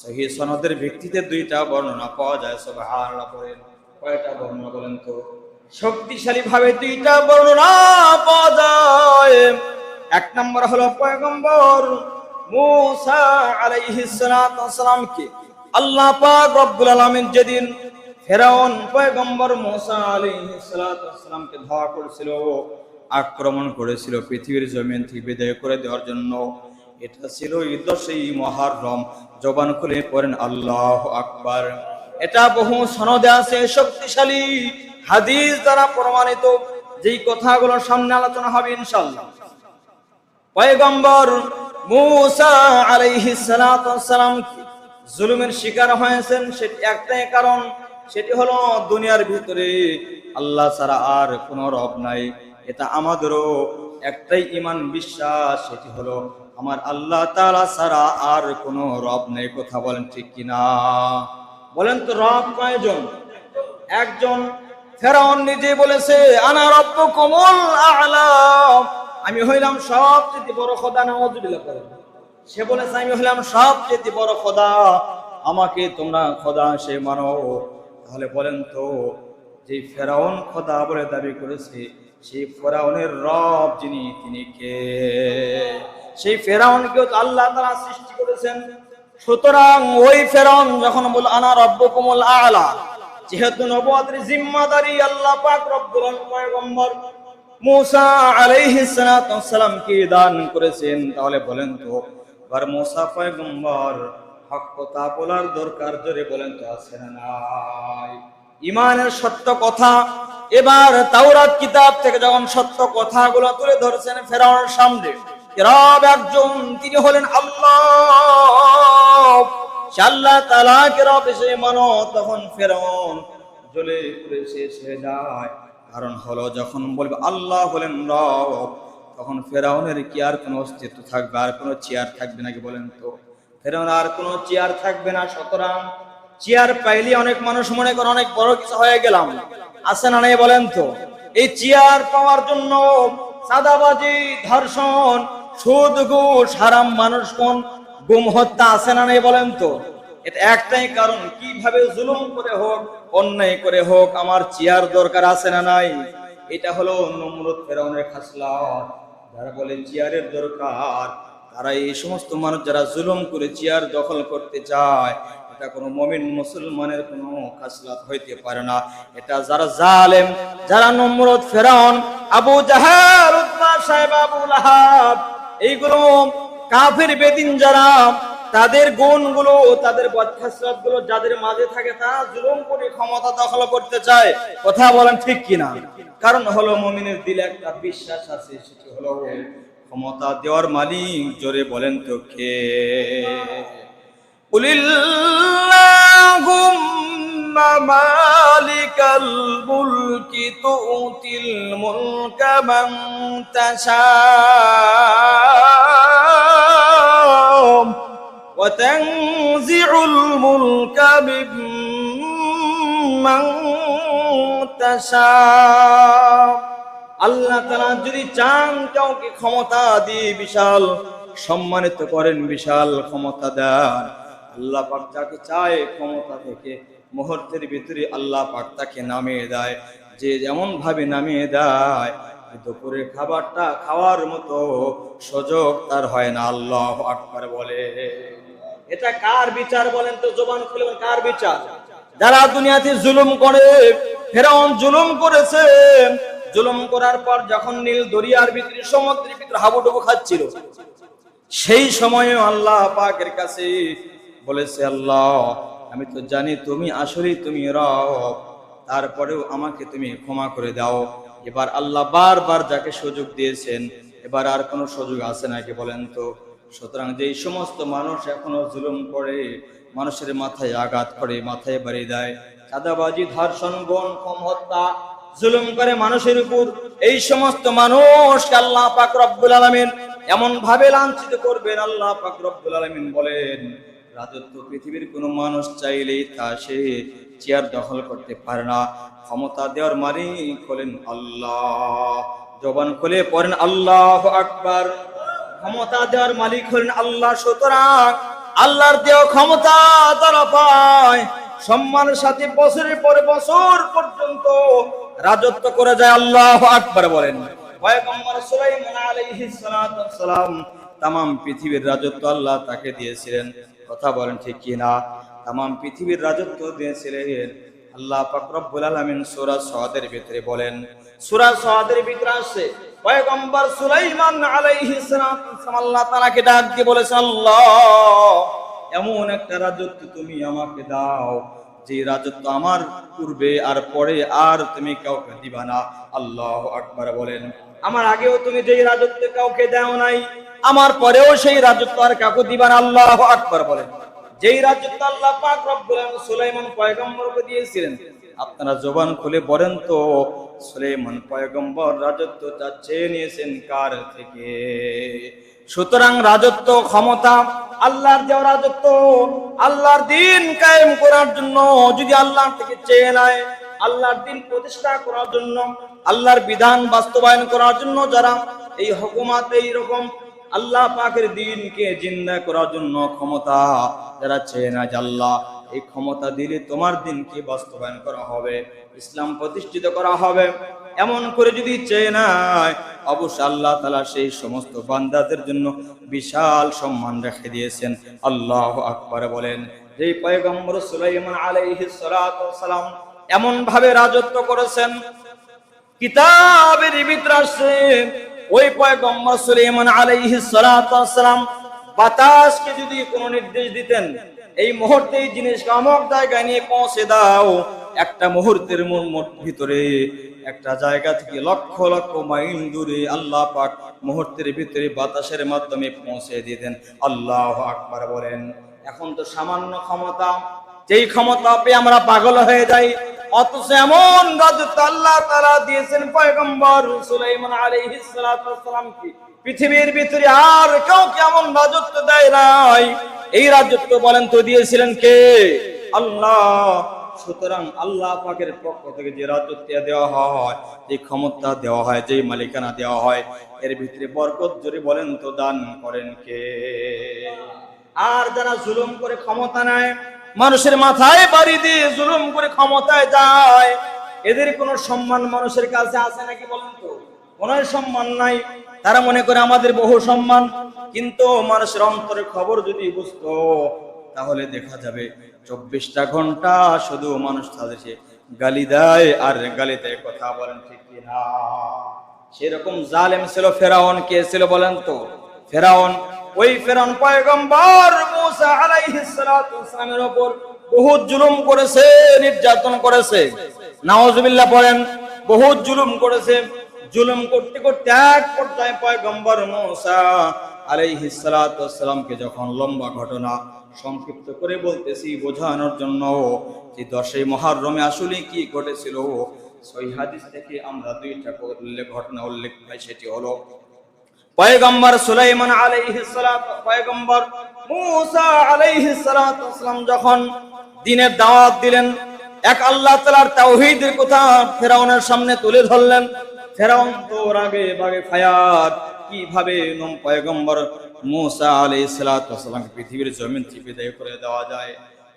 সহি সনদের ভিত্তিতে দুইটা বর্ণনা পাওয়া যায়, সুবহানাল্লাহ বলেন কয়টা বর্ণনা বলেন তো? শক্তিশালী ভাবে দুইটা বর্ণনা পাওয়া যায়। এক নম্বর হলো পয়গম্বর মুসা আলাইহিস সালাতু ওয়াসসালামকে আল্লাহ পাক রব্বুল আলামিন যেদিন ফেরাউন, পয়গম্বর মুসা আলাইহিস সালাতু ওয়াসসালামকে ধাওয়া করেছিল, আক্রমণ করেছিল পৃথিবীর জমিন থেকে বিদায় করে দেওয়ার জন্য, এটা ছিল দশই মহারম। জবান খুলে পড়েন, আল্লাহ আকবার। এটা বহু সনদে আছে, শক্তিশালী হাদিস দ্বারা প্রমাণিত। যেই কথাগুলো সামনে আলোচনা হবে ইনশাল্লাহ পয়গম্বর মুসা আলাইহিস সালাতু ওয়াসসালাম জুলুমের শিকার হয়েছেন সেটি একটাই কারণ, সেটি হলো দুনিয়ার ভিতরে আল্লাহ ছাড়া আর কোনো রব নাই। এটা আমাদেরও একটাই ইমান, বিশ্বাস, সেটি হলো আমার আল্লাহ তালা ছাড়া আর কোনো রব নেই, কথা বলেন ঠিক কিনা? বলেন তো রব কয়জন? একজন ফেরাউন নিজে বলেছে, আনা রব কমল আলাম আমি হইলাম সবচেয়ে বড় খোদা, নাউজুবিল্লাহ করেন সে বলেছে, আমি হইলাম সবচেয়ে বড় খোদা। আমাকে তোমরা খোদা সে মানো। তাহলে বলেন তো, যে ফেরাউন খোদা বলে দাবি করেছে, সেই ফেরাউনের রব যিনি, তিনি কে? সেই ফেরাউনকেও তো আল্লাহ তারা সৃষ্টি করেছেন। সুতরাং ওই ফেরাউন যখন বল আনা রব্বকুমুল আ'লা যেহেতু নবুয়াতের জিম্মাদারি আল্লাহ পাক রব্বুল পয়গম্বর, মুসা আলাইহিস সালাতু ওয়াসসালামকে দান করেছেন। তাহলে বলেন তো আর মুসা পয়গম্বর হক কথা বলার দরকার জোরে বলেন তো, আছে না ইমানের সত্য কথা। এবার তাওরাত কিতাব থেকে যখন সত্য কথাগুলো তুলে ধরছেন ফেরাউনের সামনে রব একজন, তিনি হলেন আল্লাহ। আল্লাহ মানো তখন পুড়ে শেষ হয়ে যায়। কারণ হলো, যখন বলবে আল্লাহ হলেন রব, তখন ফেরাউনের কি আর কোনো অস্তিত্ব থাকবে, আর কোনো চেয়ার থাকবে নাকি বলেন তো? ফেরাউন আর কোনো চেয়ার থাকবে না, সুতরাং চেয়ার পাইলে অনেক মানুষ মনে করে অনেক বড় কিছু হয়ে গেলাম। আছে না নাই বলেন তো? এই চেয়ার পাওয়ার জন্য সাদাবাজি, ধর্ষণ সুদ, ঘুষ, হারাম মানুষ কোন গুম হত্যা আছে না নাই বলেন তো? এটা একটাই কারণ, কীভাবে জুলুম করে হোক, অন্যায় করে হোক, আমার চেয়ার দরকার আছে না নাই? এটা হলো নমরুদ ফেরাউনের যারা বলে চেয়ারের দরকার, তারা এই সমস্ত মানুষ যারা জুলুম করে চেয়ার দখল করতে চায়, এটা কোনো মমিন মুসলমানের কোনো খাসলাত হইতে পারে না। এটা যারা জালেম, যারা নমরুদ ফেরাউন, আবু জাহাল উতবা সাহেব এইগুলো কাফের বেদিন যারা, তাদের গুণগুলো, তাদের বদখাসরাত যাদের মাঝে থাকে, তারা জুলুম করে ক্ষমতা দখল করতে চায়। কথা বলেন ঠিক কিনা? কারণ হলো মমিনের দিলে একটা বিশ্বাস আছে, সেটি হলো ক্ষমতা দেওয়ার মালিক, জোরে বলেন তো কে? قل اللهم مالك الملك تؤتي الملك من تشاء وتنزع الملك ممن تشاء আল্লাহ তালা যদি চান কাউকে ক্ষমতা দিয়ে বিশাল সম্মানিত করেন বিশাল ক্ষমতা দেন আল্লাহ পাক যাকে চায় ক্ষমতা থেকে, মুহূর্তের ভিতরে আল্লাহ পাক তাকে নামিয়ে দেয়। যে যেমন ভাবে নামিয়ে দেয় দুপুরের খাবারটা খাওয়ার মতো সুযোগ তার হয় না। আল্লাহ আকবার বলে। এটা কার বিচার বলেন তো? জবান খুলে কার বিচার? যারা দুনিয়াতে জুলুম করে, ফেরাউন জুলুম করেছে। জুলুম করার পর যখন নীল দরিয়ার ভিতরে, সমুদ্রের ভিতরে হাবুডুবু খাচ্ছিল, সেই সময়ে আল্লাহ পাকের কাছে বলেছে, আল্লাহ, আমি তো জানি তুমি আসলেই তুমি রব। তারপরেও আমাকে তুমি ক্ষমা করে দাও। এবার আল্লাহ বারবার যাকে সুযোগ দিয়েছেন, এবার আর কোনো সুযোগ আছে নাকি বলেন তো? সুতরাং যে সমস্ত মানুষ এখনও জুলুম করে, মানুষের মাথায় আঘাত করে, মাথায় বাড়ি দেয়, চাঁদাবাজি, ধর্ষণ, বন কম হত্যা, জুলুম করে মানুষের উপর, এই সমস্ত মানুষ আল্লাহ পাক আলামিন এমন ভাবে লাঞ্ছিত করবেন, আল্লাহ পাক আলামিন বলেন রাজত্ব পৃথিবীর কোনো মানুষ চাইলেই তা সে চেয়ার দখল করতে পারে না। ক্ষমতা দেওয়ার মালিক হলেন আল্লাহ। জবান খুলে পড়েন আল্লাহ আকবার। ক্ষমতা দেওয়ার মালিক হলেন আল্লাহ। সুতরাং আল্লাহর দেওয়া ক্ষমতা তারা পায়, সম্মানের সাথে বছরের পরে বছর পর্যন্ত রাজত্ব করে যায় আল্লাহ আকবার বলেন। তাম পৃথিবীর রাজত্ব আল্লাহ তাকে দিয়েছিলেন। কথা বলেন ঠিক কি না তাম পৃথিবীর রাজত্ব দিয়েছিলেন আল্লাহ পাক রব্বুল আলামিন সূরা সাদের ভিতরে বলেন, সূরা সাদের ভিতরে আছে পয়গম্বর সুলাইমান আল্লাহ ডাক দিয়ে বলেছেন আল্লাহ, এমন একটা রাজত্ব তুমি আমাকে দাও, যে রাজত্ব আমার পূর্বে আর পরে আর তুমি কাউকে দিবা না। আল্লাহ আকবার বলেন, আমার আগেও তুমি যেই রাজত্ব কাউকে দাও নাই আমার পরেও সেই রাজত্ব আর কাকু দিবা না, আল্লাহ আকবার বলেন। যেই রাজত্ব আল্লাহ পাক রব্বুল আলামিন সুলাইমান পয়গম্বরকে দিয়েছিলেন, আপনারা জবান খুলে বলেন তো, সুলাইমান পয়গম্বর রাজত্বটা চেয়ে নিয়েছেন কার থেকে? সুতরাং রাজত্ব ক্ষমতা আল্লাহর দেওয়া রাজত্ব, আল্লাহর দিন কায়েম করার জন্য যদি আল্লাহ থেকে চেয়ে নেয়, আল্লাহর দিন প্রতিষ্ঠা করার জন্য, আল্লাহর বিধান বাস্তবায়ন করার জন্য যারা এই হকুমাত এই রকম আল্লাহ পাকের দিনকে জিন্দা করার জন্য ক্ষমতা যারা চেয়ে না যে এই ক্ষমতা দিলে তোমার দিনকে বাস্তবায়ন করা হবে, ইসলাম প্রতিষ্ঠিত করা হবে। এমন করে যদি চেয়ে নাই অবশ্য আল্লাহ তালা সেই সমস্ত বান্দাদের জন্য বিশাল সম্মান রেখে দিয়েছেন। আল্লাহ আকবর বলেন যে পয়গম্বর সুলাইমান ওয়াস সালাম এমন ভাবে রাজত্ব করেছেন, কিতাবের ভিতরে ওই পয়গম্বর সালাতু ওয়াস সালাম বাতাসকে যদি কোনো নির্দেশ দিতেন, এই মুহূর্তে এই জিনিসকে অমক জায়গায় নিয়ে পৌঁছে দাও। একটা মুহূর্তের ভিতরে, একটা জায়গা থেকে লক্ষ লক্ষ মাইল দূরে আল্লাহ পাক মুহূর্তের ভিতরে বাতাসের মাধ্যমে পৌঁছে দিতেন। আল্লাহ আকবার বলেন। এখন তো সামান্য ক্ষমতা। যেই ক্ষমতা পেয়ে আমরা পাগল হয়ে যাই অথচ এমন রাজত্ব আল্লাহ তারা দিয়েছেন পয়গম্বর সুলাইমান আলাইহিস সালামকে পৃথিবীর ভিতরে আর কেউ কেমন রাজত্ব দেয় নাই? এই রাজত্ব বলেন তো দিয়েছিলেন কে? আল্লাহ। সুতরাং আল্লাহ পাকের পক্ষ থেকে যে রাজত্ব দেওয়া হয়, যে ক্ষমতা দেওয়া হয়, যে মালিকানা দেওয়া হয়, এর ভিতরে বরকত জোরে বলেন তো দান করেন কে? আর যারা জুলুম করে ক্ষমতা নেয় মানুষের মাথায় বাড়ি দিয়ে জুলুম করে ক্ষমতায় যায়। এদের কোনো সম্মান মানুষের কাছে আছে নাকি বলেন তো? কোন সম্মান নাই। তারা মনে করে আমাদের বহু সম্মান, কিন্তু মানুষের অন্তরের খবর যদি বুঝতো, তাহলে দেখা যাবে চব্বিশটা ঘণ্টা শুধু মানুষ তাদেরকে গালি দেয় আর গালি দেয় কথা বলেন ঠিক কিনা। সেরকম জালেম ছিল ফেরাউন, কে ছিল বলেন তো? ফেরাউন ওই ফেরাউন পয়গম্বর মুসা আলাইহিস সালাতু ওয়াসসালামের উপর বহুত জুলুম করেছে, নির্যাতন করেছে। নাওজুবিল্লাহ পড়েন, বহুত জুলুম করেছে। জুলুম করতে করতে এক পর্যায়ে পয়গম্বর মুসা আলাইহিস সালাতু ওয়াসসালামকে যখন লম্বা ঘটনা সংক্ষিপ্ত করে বলতেছি বোঝানোর জন্য যে দশই মহারমে আসলে কি ঘটেছিল, সই হাদিস থেকে আমরা দুইটা ঘটনা উল্লেখ পাই, সেটি হলো পয়গম্বর সুলাইমান আলাইহিস সালাত পয়গম্বর মুসা আলাইহিস সালাত ওয়াসসালাম যখন দিনের দাওয়াত দিলেন, এক আল্লাহ তাআলার তাওহীদের কথা ফেরাউনের সামনে তুলে ধরলেন। ফেরাউন তো রাগে বাগে ফায়াত, কীভাবে নম পয়গম্বর মুসা আলাইহিস সালাত ওয়াসসালামকে পৃথিবীর জমিন থেকে বিদায় করে দেওয়া যায়?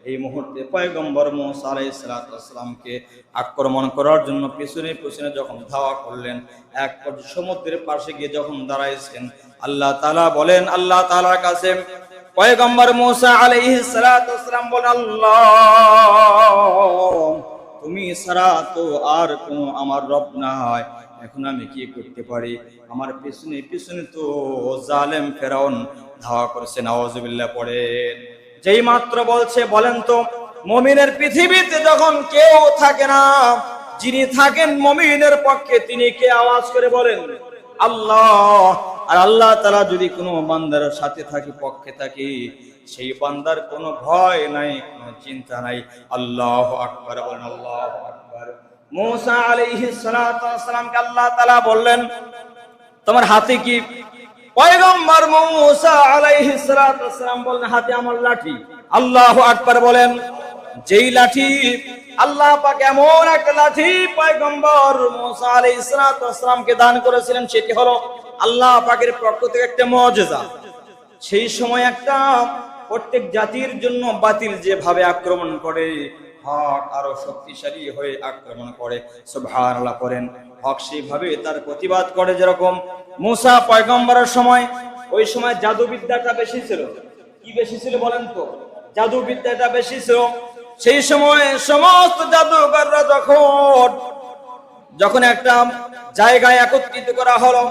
এই মুহূর্তে পয়গম্বর মুসা আলাইহিস সালাতু ওয়াসসালামকে আক্রমণ করার জন্য পিছনে পিছনে যখন ধাওয়া করলেন, এক সমুদ্রের পাশে গিয়ে যখন দাঁড়াইছেন, আল্লাহ তাআলা বলেন, আল্লাহ তাআলার কাছে পয়গম্বর মুসা আলাইহিস সালাতু ওয়াসসালাম বলেন, আল্লাহ, তুমি ছাড়া তো আর কোনো আমার রব না হয় এখন আমি কি করতে পারি? আমার পিছনে পিছনে তো জালেম ফেরাউন ধাওয়া করছে নওয়াজুবিল্লাহ পড়েন। যেই মাত্র বলছে, বলেন তো, মমিনের পৃথিবীতে যখন কেউ থাকে না, যিনি থাকেন মমিনের পক্ষে, তিনি কে আওয়াজ করে বলেন? আল্লাহ। আর আল্লাহ তালা যদি কোনো বান্দার সাথে থাকি, পক্ষে থাকি, সেই বান্দার কোনো ভয় নাই, কোনো চিন্তা নাই। আল্লাহ আকবার, বলেন আল্লাহ আকবার। মুসা আলাইহিস সালাতু আল্লাহ তালা বললেন, তোমার হাতে কি পয়গম্বর মুসা আলাইহিস ওয়াসসালাম বললেন হাতে আমার লাঠি। আল্লাহু আকবার বলেন, যেই লাঠি? আল্লাহ পাক এমন একটা লাঠি পয়গম্বর মুসা আলাইহিস ওয়াসসালামকে দান করেছিলেন, সেটি হলো আল্লাহ পাকের পক্ষ থেকে একটা মুজিজা। সেই সময় একটা প্রত্যেক জাতির জন্য বাতিল যেভাবে আক্রমণ করে হক আরও শক্তিশালী হয়ে আক্রমণ করে। সুবহানাল্লাহ করেন হক সেইভাবে তার প্রতিবাদ করে যেরকম মুসা পয়গম্বরের সময়, ওই সময় জাদুবিদ্যাটা বেশি ছিল। কি বেশি ছিল বলেন তো? জাদুবিদ্যাটা বেশি ছিল। সেই সময় সমস্ত জাদুকররা যখন যখন একটা জায়গায় একত্রিত করা হলো,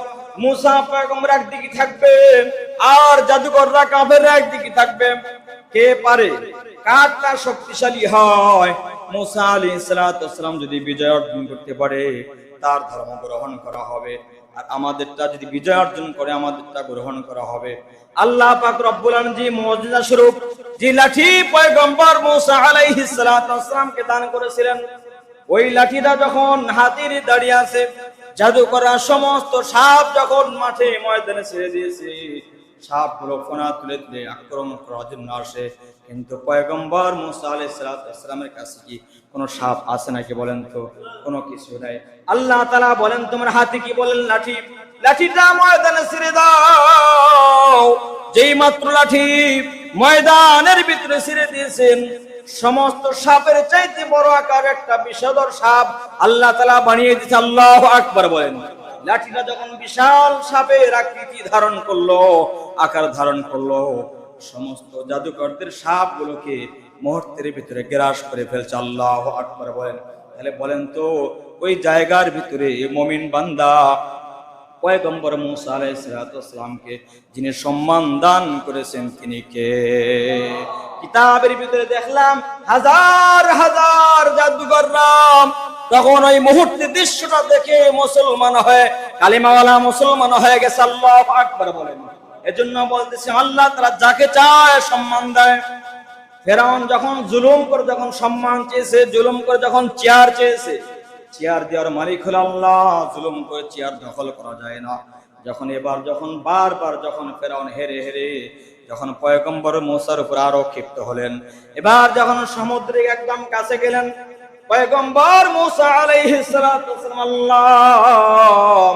মুসা পয়গম্বর একদিকে থাকবে আর জাদুকররা কাফেররা একদিকে থাকবে। কে পারে? কারটা শক্তিশালী হয়। মুসা আলী সালাম যদি বিজয় অর্জন করতে পারে, তার ধর্ম গ্রহণ করা হবে। আর আমাদেরটা যদি বিজয় অর্জন করে, আমাদেরটা গ্রহণ করা হবে। আল্লাহ পাক রব্বুল আলামিন যে মুজিজা স্বরূপ, যে লাঠি পয়গম্বর মুসা আলাইহিস সালামকে দান করেছিলেন, ওই লাঠিটা যখন হাতির দাঁড়িয়ে আছে জাদু করা সমস্ত সাপ যখন মাঠে ময়দানে ছেড়ে দিয়েছে সাপগুলো ফোনা তুলে তুলে আক্রমণ করার জন্য আসে। কিন্তু পয়গম্বর মুসা আলাই সালামের কাছে কি কোন সাপ আছে নাকি বলেন তো? কোনো কিছু নাই। আল্লাহ তালা বলেন, তোমার হাতে কি বলেন লাঠি? লাঠিটা ময়দানে ছেড়ে দাও। যেই মাত্র লাঠি ময়দানের ভিতরে ছেড়ে দিয়েছেন, সমস্ত সাপের চাইতে বড় আকার একটা বিষধর সাপ আল্লাহ তালা বানিয়ে দিচ্ছে আল্লাহ আকবার বলেন। লাঠিটা যখন বিশাল সাপের আকৃতি ধারণ করল, আকার ধারণ করল সমস্ত জাদুকরদের সাপ গুলোকে মুহূর্তের ভিতরে গ্রাস করে ফেলছে। আল্লাহ আকবার বলেন। তাহলে বলেন তো, ওই জায়গার ভিতরে মমিন বান্দা পয়গম্বর মুসা আলাইসালামকে যিনি সম্মান দান করেছেন, তিনি কে? কিতাবের ভিতরে দেখলাম হাজার হাজার জাদুকররাম তখন ওই মুহূর্তে দৃশ্যটা দেখে মুসলমান হয়ে, কালিমাওয়ালা মুসলমান হয়ে গেছে। আল্লাহ আকবার বলেন। এজন্য বলতেছে, আল্লাহ তারা যাকে চায় সম্মান দেয়। ফেরাউন যখন জুলুম করে, যখন সম্মান চেয়েছে, জুলুম করে যখন চেয়ার চেয়েছে, চেয়ার দেওয়ার মালিক হল আল্লাহ। জুলুম করে চেয়ার দখল করা যায় না। যখন এবার, যখন বারবার, যখন ফেরাউন হেরে হেরে, যখন পয়গম্বর মোসার উপর আরও ক্ষিপ্ত হলেন, এবার যখন সমুদ্রে একদম কাছে গেলেন, পয়গম্বর মোসা আলাইহিস আল্লাহ,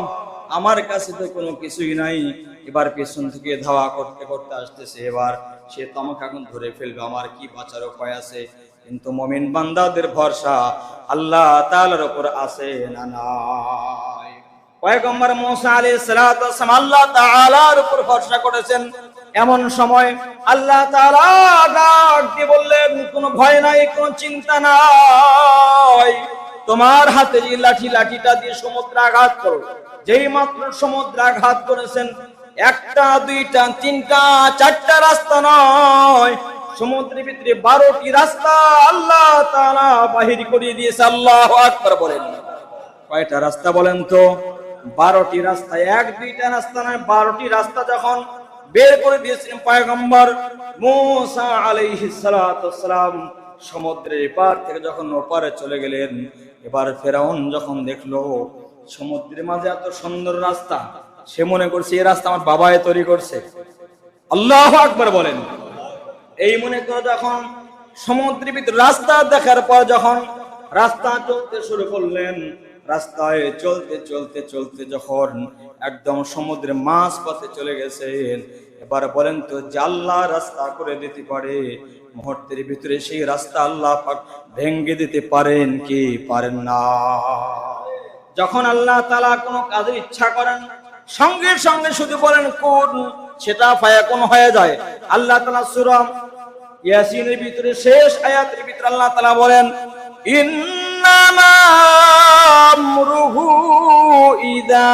আমার কাছে তো কোনো কিছুই নাই। এবার পেছন থেকে ধাওয়া করতে করতে আসতেছে, এবার সে তো আমাকে ধরে ফেলবে, আমার কি বাঁচার উপায় আছে? কিন্তু মমিন বান্দাদের ভরসা আল্লাহ তালার উপর আছে না পয়গম্বর মুসা সালাতু ওয়াসসালাম আল্লাহ তাআলার উপর ভরসা করেছেন। এমন সময় আল্লাহ দিয়ে বললেন, কোনো ভয় নাই, কোনো চিন্তা নাই। তোমার হাতে যে লাঠি, লাঠিটা দিয়ে সমুদ্র আঘাত করো। যেই মাত্র সমুদ্র আঘাত করেছেন একটা, দুইটা, তিনটা, চারটা রাস্তা নয়। সমুদ্রের ভিতরে বারোটি রাস্তা আল্লাহ তাআলা বাহির করিয়ে দিয়েছে, আল্লাহ আকবার বলেন। কয়টা রাস্তা বলেন তো? বারোটি রাস্তা, এক, দুইটা রাস্তা নয়, বারোটি রাস্তা যখন বের করে দিয়েছিলেন পয়গম্বর, মুসা আলাইহিস সালাতু ওয়াসসালাম সমুদ্রের পার থেকে যখন ওপারে চলে গেলেন, এবার ফেরাউন যখন দেখল, সমুদ্রের মাঝে এত সুন্দর রাস্তা সে মনে করছে এই রাস্তা আমার বাবাই তৈরি করছে। আল্লাহ আকবার বলেন। এই মনে করে যখন সমুদ্রের ভিতর রাস্তা দেখার পর যখন রাস্তা চলতে শুরু করলেন, রাস্তায় চলতে চলতে চলতে যখন একদম সমুদ্রের মাছ পথে চলে গেছেন, এবার বলেন তো জাল্লা রাস্তা করে দিতে পারে, মুহূর্তের ভিতরে সেই রাস্তা আল্লাহ পাক ভেঙ্গে দিতে পারেন কি পারেন না? যখন আল্লাহ তালা কোনো কাজের ইচ্ছা করেন সঙ্গে সঙ্গে শুধু বলেন, কোন? সেটা ফায়াকুন হয়ে যায়। আল্লাহ তালা সুরম ইয়াসিনের ভিতরে শেষ আয়াতের ভিতরে আল্লাহ তালা বলেন ইদা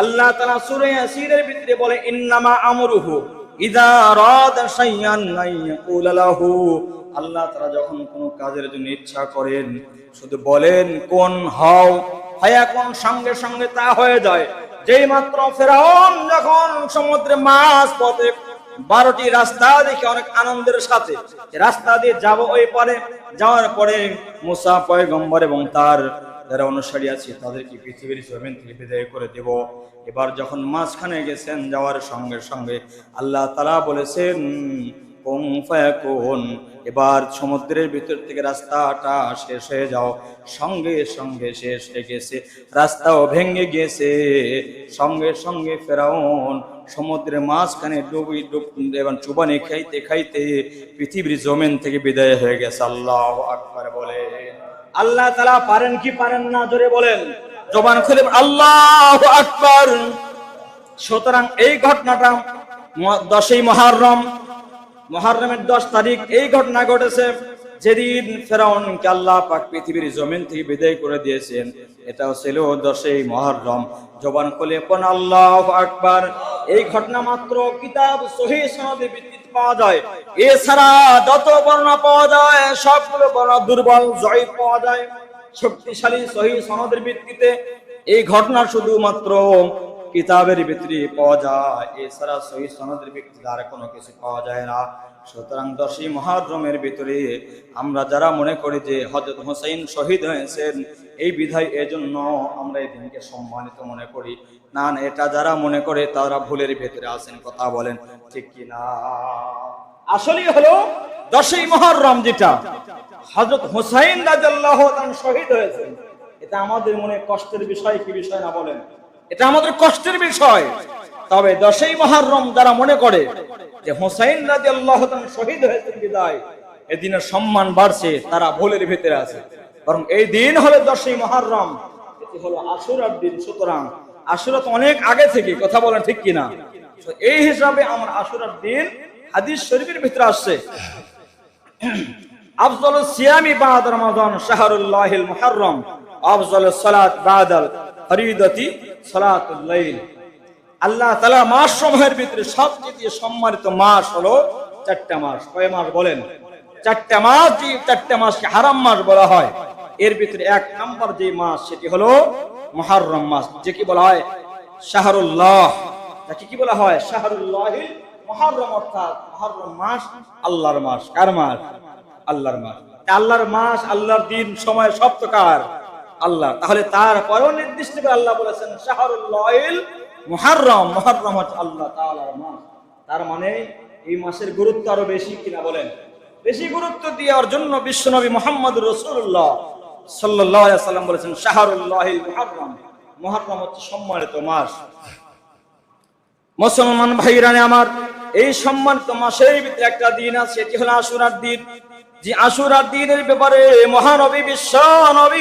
আল্লাহ তাআলা সূরা ইয়াসিনের ভিতরে বলে, ইন্নামা আমরুহু। ইদা আল্লাহ তারা যখন কোনো কাজের জন্য ইচ্ছা করেন, শুধু বলেন, কোন হও? হায়াকুন সঙ্গে সঙ্গে তা হয়ে যায়। যেই মাত্র ফেরাউন যখন সমুদ্রে মাছ পথে বারোটি রাস্তা দেখে অনেক আনন্দের সাথে রাস্তা দিয়ে যাব ওই পারে, যাওয়ার পরে মুসা এবং তার যারা অনুসারী আছে, তাদেরকে পৃথিবীর জমিন থেকে বিদায় করে দেব। এবার যখন মাঝখানে গেছেন যাওয়ার সঙ্গে সঙ্গে আল্লাহ তালা বলেছেন এবার সমুদ্রের ভিতর থেকে রাস্তাটা শেষ হয়ে যাও। সঙ্গে সঙ্গে শেষ হয়ে গেছে, রাস্তাও ভেঙে গেছে। সঙ্গে সঙ্গে ফেরাউন সমুদ্রের মাঝখানে ডুবি ডুব এবং চুবানি খাইতে খাইতে পৃথিবীর জমিন থেকে বিদায় হয়ে গেছে। আল্লাহ আকবার বলে। আল্লাহ তালা পারেন কি পারেন না ধরে বলেন। জবান খুলে আল্লাহ আকবার। সুতরাং এই ঘটনাটা দশই মহারম মহারমের দশ তারিখ এই ঘটনা ঘটেছে। যেদিন ফেরাউনকে আল্লাহ পাক পৃথিবীর জমিন থেকে বিদায় করে দিয়েছেন, এটাও ছিল দশই মহারম জবান খুলে কোন আল্লাহ আকবার। এই ঘটনা মাত্র কিতাব সহি সনদে ভিত্তিতে ঘটনা শুধুমাত্র কিতাবের ভিতরে পাওয়া যায়। এছাড়া সহি সনদের কোনো কিছু পাওয়া যায় না। সুতরাং দশই মহারমের ভিতরে আমরা যারা মনে করি যে হজরত হোসেন শহীদ হয়েছেন এই বিধায় এজন্য আমরা এই দিনকে সম্মানিত মনে করি। না না, এটা যারা মনে করে তারা ভুলের ভেতরে আছেন, কথা বলেন, ঠিক কি না? আসলেই হলো দশই মহরম যেটা। হজরত হুসাইন রাজাল্লাহ শহীদ হয়েছেন। এটা আমাদের মনে কষ্টের বিষয়, কি বিষয় না বলেন? এটা আমাদের কষ্টের বিষয়। তবে দশই মহরম যারা মনে করে যে হুসাইন রাজাল্লাহ শহীদ হয়েছেন বিদায়, এদিনের সম্মান বাড়ছে, তারা ভুলের ভেতরে আছে। বরং এই দিন হলো দশই মহরম। এটি হলো আশুরার দিন। সুতরাং আশুরা তো অনেক আগে থেকে, কথা বলেন ঠিক কিনা? এই হিসাবে আমার আশুরার দিন হাদিস শরীফের ভিতরে আসছে। আল্লাহ তাআলা মাস সমূহের ভিতরে সবচেয়ে সম্মানিত মাস হলো চারটা মাস। কয় মাস বলেন? চারটা মাস চারটা মাসকে হারাম মাস বলা হয়। এর ভিতরে এক নাম্বার যে মাস, সেটি হলো মুহাররম মাস, যে কি বলা হয়? শাহরুল্লাহ। যাকে কি বলা হয়? শাহরুল্লাহিল মুহাররম অর্থাৎ মুহাররম মাস আল্লাহর মাস। কার মাস? আল্লাহর মাস। আল্লাহর মাস, আল্লাহর দিন, সময় সব তো কার আল্লাহ। তাহলে তারপরেও নির্দিষ্ট করে আল্লাহ বলেছেন, শাহরুল্লাহিল মুহাররম মুহাররম হচ্ছে আল্লাহ তাআলার মাস। তার মানে এই মাসের গুরুত্ব আরও বেশি কিনা বলেন? বেশি গুরুত্ব দেওয়ার জন্য বিশ্বনবী মোহাম্মদ রসুল্লাহ সাল্লাম বলেছেন সম্মানিত মাস। মুসলমান ভাইরানে আমার, এই সম্মানিত মাসের ভিতরে একটা দিন আছে, সেটি হলো দিন। যে দিনের ব্যাপারে মহানবী বিশ্ব নবী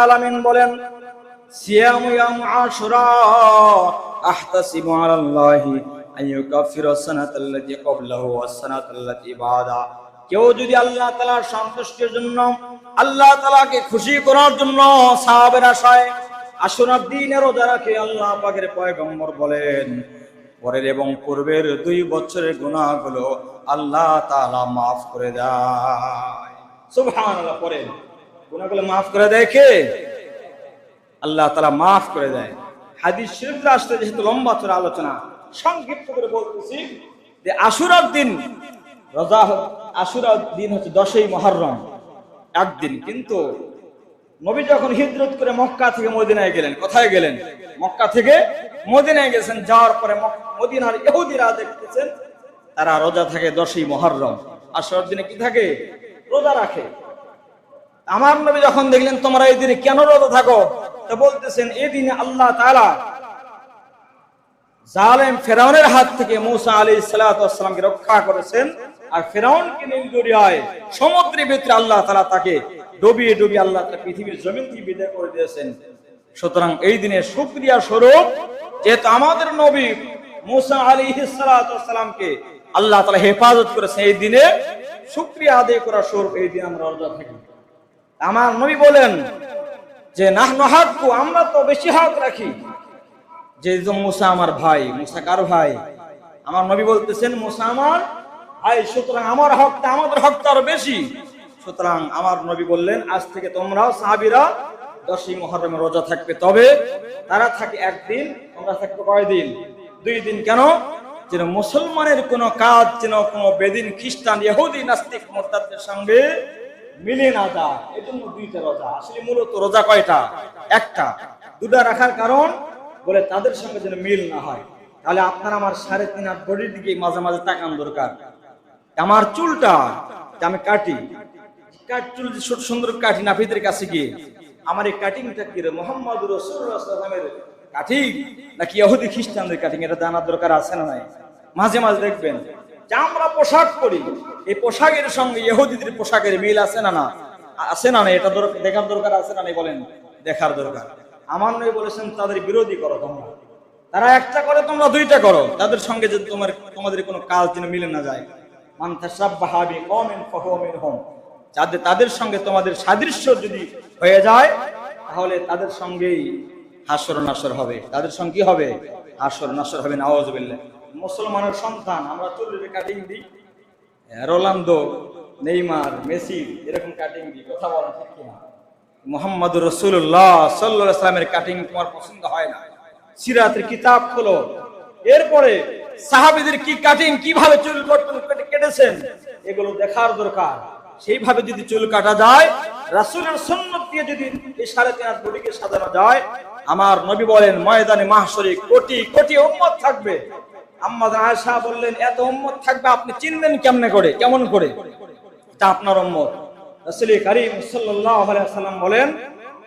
আলামিন বলেন কেউ যদি আল্লাহ তাআলার সন্তুষ্টির জন্য আল্লাহ তালাকে খুশি করার জন্য সাহাবের আশায় আশুরার দিনে রোজা রাখে আল্লাহ পাকের পয়গম্বর বলেন। পরের এবং পূর্বের দুই বছরের গুনাহগুলো আল্লাহ তাআলা মাফ করে দেয়। সুবহানাল্লাহ পড়েন গুনাহগুলো মাফ করে দেয় কে? আল্লাহ তাআলা মাফ করে দেয়। হাদিস শরীফে আসতে যেহেতু লম্বা চড়া আলোচনা, সংক্ষিপ্ত করে বলতেছি যে আশুরার দিন, রোজা আশুরার দিন হচ্ছে দশই মহররম একদিন, কিন্তু নবী যখন হিজরত করে মক্কা থেকে মদিনায় গেলেন, কোথায় গেলেন? মক্কা থেকে মদিনায় গেছেন, যাওয়ার পরে মদিনার ইহুদিরা দেখতেছেন, তারা রোজা থাকে দশই মহররম। আশুরার দিনে কি থাকে? রোজা রাখে। আমার নবী যখন দেখলেন, তোমরা এই দিনে কেন রোজা থাকো? তো বলতেছেন এই দিনে আল্লাহ তাআলা জালেম ফেরাউনের হাত থেকে মুসা আলী সালাতামকে রক্ষা করেছেন। আর ফেরাউনকে নীল দরিয়ায়, সমুদ্রের ভিতরে আল্লাহ তাআলা তাকে ডুবিয়ে ডুবিয়ে আল্লাহ তাআলা পৃথিবীর জমিন থেকে বিদায় করে দিয়েছেন। সুতরাং এই দিনে শুকরিয়া স্বরূপ, যেহেতু আমাদের নবী মুসা আলী সালাতামকে আল্লাহ তাআলা হেফাজত করেছেন, এই দিনে শুকরিয়া আদায় করার স্বরূপ এই দিন আমরা রোজা থাকি। আমার নবী বলেন যে, নাহনু হাক্কু, আমরা তো বেশি হক রাখি। যে যে মুসা আমার ভাই, মুসা কার ভাই? আমার নবী বলতেছেন, মুসা আমার ভাই সুতরাং আমার হকটা আমাদের হকটা আরও বেশি। সুতরাং আমার নবী বললেন, আজ থেকে তোমরাও সাহাবিরা দশই মহরমে রোজা থাকবে। তবে তারা থাকে একদিন, তোমরা থাকবে কয়দিন? দুই দিন কেন? যেন মুসলমানের কোনো কাজ, যেন কোনো বেদিন খ্রিস্টান, ইহুদি, নাস্তিক, মোরতাদের সঙ্গে মিলে না যায়। এই জন্য দুইটা রোজা। আসলে মূলত রোজা কয়টা? একটা, দুটা রাখার কারণ বলে তাদের সঙ্গে যেন মিল না হয়। তাহলে আপনার আমার সাড়ে তিন আট বডির দিকে মাঝে মাঝে তাকান দরকার। আমার চুলটা আমি কাটি, কাট চুল ছোট সুন্দর কাটি নাপিতের কাছে গিয়ে, আমার এই কাটিংটা কি রে মোহাম্মদ রসুলের কাটিং নাকি ইহুদি খ্রিস্টানদের কাটিং এটা জানার দরকার আছে না নাই? মাঝে মাঝে দেখবেন যে আমরা পোশাক পরি, এই পোশাকের সঙ্গে ইহুদিদের পোশাকের মিল আছে না না? আছে না না এটা দেখার দরকার আছে না নাই বলেন? দেখার দরকার। আমার নয় বলেছেন, তাদের বিরোধী করো তোমরা। তারা একটা করে, তোমরা দুইটা করো। তাদের সঙ্গে যদি তোমার, তোমাদের কোনো কাজ যেন মিলে না যায়। যাদের তাদের সঙ্গে তোমাদের সাদৃশ্য যদি হয়ে যায়, তাহলে তাদের সঙ্গেই হাসর নাসর হবে। তাদের সঙ্গে কি হবে? হাসর নাসর হবে নওয়াজ মুসলমানের সন্তান, আমরা চুলের কাটিং দিই। রোনালদো, নেইমার, মেসি, এরকম কাটিং দিই। কথা বলা ঠিক কিনা মোহাম্মদ রসুল্লাহ সাল্লাহ সাল্লামের কাটিং তোমার পছন্দ হয় না। সিরাতের কিতাব খোলো। এরপরে সাহাবিদের কি কাটিং, কীভাবে চুল কেটেছেন? এগুলো দেখার দরকার। সেইভাবে যদি চুল কাটা যায়, রাসূলের সুন্নত দিয়ে যদি এই সাড়ে তিন হাত সাজানো যায়, আমার নবী বলেন, ময়দানে মাহশরে কোটি কোটি উম্মত থাকবে। আম্মা আয়েশা বললেন, এত উম্মত থাকবে, আপনি চিনবেন কেমনে করে, কেমন করে? এটা আপনার উম্মত। রাসূল করিম ওয়াসাল্লাম বলেন,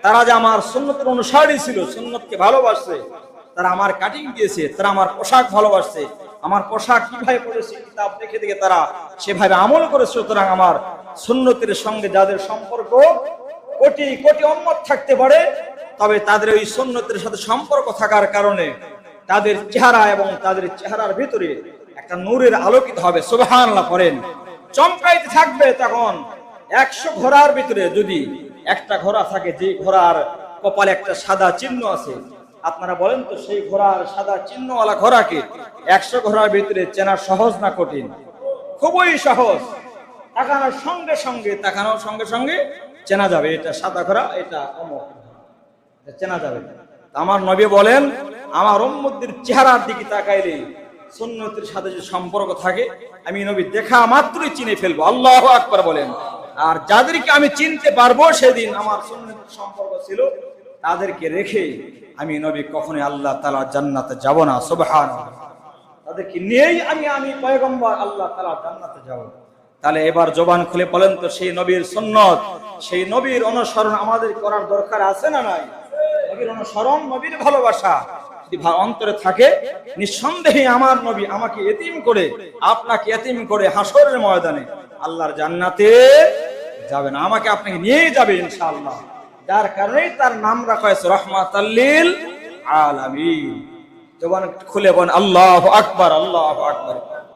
তারা যে আমার সুন্নতের অনুসারী ছিল, সুন্নতকে ভালোবাসে তারা আমার কাটিং দিয়েছে, তারা আমার পোশাক ভালোবাসছে। আমার পোশাক কীভাবে পড়েছে কিতাব দেখে দেখে তারা সেভাবে আমল করেছে। সুতরাং আমার সুন্নতের সঙ্গে যাদের সম্পর্ক কোটি কোটি উম্মত থাকতে পারে, তবে তাদের ওই সুন্নতের সাথে সম্পর্ক থাকার কারণে তাদের চেহারা এবং তাদের চেহারার ভিতরে একটা নূরের আলোকিত হবে। সুবহানাল্লাহ করেন চমকাইতে থাকবে তখন একশো ঘোড়ার ভিতরে যদি একটা ঘোড়া থাকে, যে ঘোড়ার কপালে একটা সাদা চিহ্ন আছে আপনারা বলেন তো সেই ঘোড়ার সাদা চিহ্নওয়ালা ঘোড়াকে একশো ঘোড়ার ভিতরে চেনা সহজ না কঠিন? খুবই সহজ। তাকানোর সঙ্গে সঙ্গে, তাকানোর সঙ্গে সঙ্গে চেনা যাবে, এটা সাদা ঘোড়া, এটা চেনা যাবে। আমার নবী বলেন, আমার উম্মদের চেহারার দিকে তাকাইলে সুন্নতির সাথে যে সম্পর্ক থাকে, আমি নবী দেখা মাত্রই চিনে ফেলব। আল্লাহ আকবার বলেন। আর যাদেরকে আমি চিনতে পারব, সেদিন আমার সুন্নতির সম্পর্ক ছিল, তাদেরকে রেখে আমি নবী কখনোই আল্লাহ তালা জান্নাতে যাব না সুবহান তাদেরকে নিয়েই আমি আমি পয়গম্বর আল্লাহ তালা জান্নাতে যাব। তাহলে এবার জবান খুলে বলেন তো, সেই নবীর সুন্নত, সেই নবীর অনুসরণ আমাদের করার দরকার আছে না নাই? নবীর অনুসরণ, নবীর ভালোবাসা অন্তরে থাকে, নিঃসন্দেহে আমার নবী আমাকে এতিম করে, আপনাকে এতিম করে হাসরের ময়দানে আল্লাহর জান্নাতে যাবে না আমাকে আপনাকে নিয়েই যাবে ইনশাআল্লাহ। যার কারণেই তার নাম রাখা হয়েছে রহমাতাল্লিল আলামিন। খুলে বলেন আল্লাহ আকবার আল্লাহ আকবার।